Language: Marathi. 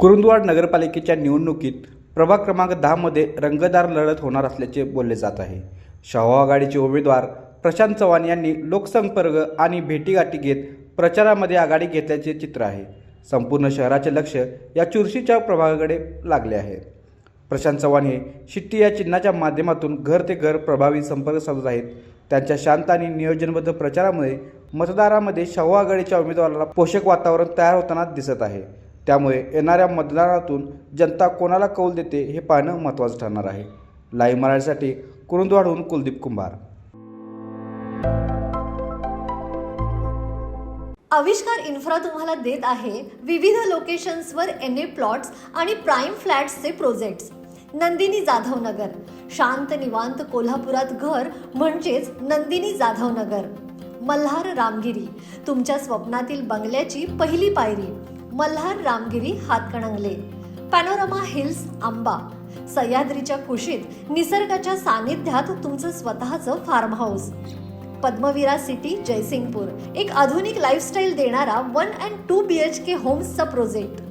कुरुंदवाड नगरपालिकेच्या निवडणुकीत प्रभाग क्रमांक दहामध्ये रंगदार लढत होणार असल्याचे बोलले जात आहे. शाहू आघाडीचे उमेदवार प्रशांत चव्हाण यांनी लोकसंपर्क आणि भेटीगाठी घेत प्रचारामध्ये आघाडी घेतल्याचे चित्र आहे. संपूर्ण शहराचे लक्ष या चुरशीच्या प्रभागाकडे लागले आहे. प्रशांत चव्हाण हे शिट्टी या चिन्हाच्या माध्यमातून घर ते घर प्रभावी संपर्क साधत आहेत. त्यांच्या शांत आणि नियोजनबद्ध प्रचारामुळे मतदारामध्ये शाहू आघाडीच्या उमेदवाराला पोषक वातावरण तयार होताना दिसत आहे. त्यामुळे येणाऱ्या मतदानातून जनता कोणाला कौल देते हे पाहणं महत्त्वाचं ठरणार आहे. लाईव्ह मराठीसाठी कुरुंदवाडहून कुलदीप कुंभार. आविष्कार इन्फ्रा तुम्हाला देत आहे विविध लोकेशन्सवर एन ए प्लॉट्स आणि प्राईम फ्लॅट्सचे प्रोजेक्ट्स. नंदिनी जाधव नगर शांत निवांत कोल्हापुरात घर म्हणजेच नंदिनी जाधव नगर मल्हार रामगिरी. तुमच्या स्वप्नातील बंगल्याची पहिली पायरी. Malhar Ramgiri Hatkanangale Panorama Hills Amba. सह्याद्रीच्या कुशीत निसर्गाच्या सानिध्यात तुमचं स्वतःचं farm house Padmavira City Jaysingpur. एक आधुनिक लाईफस्टाईल देणारा one and two B H K होम्सचा project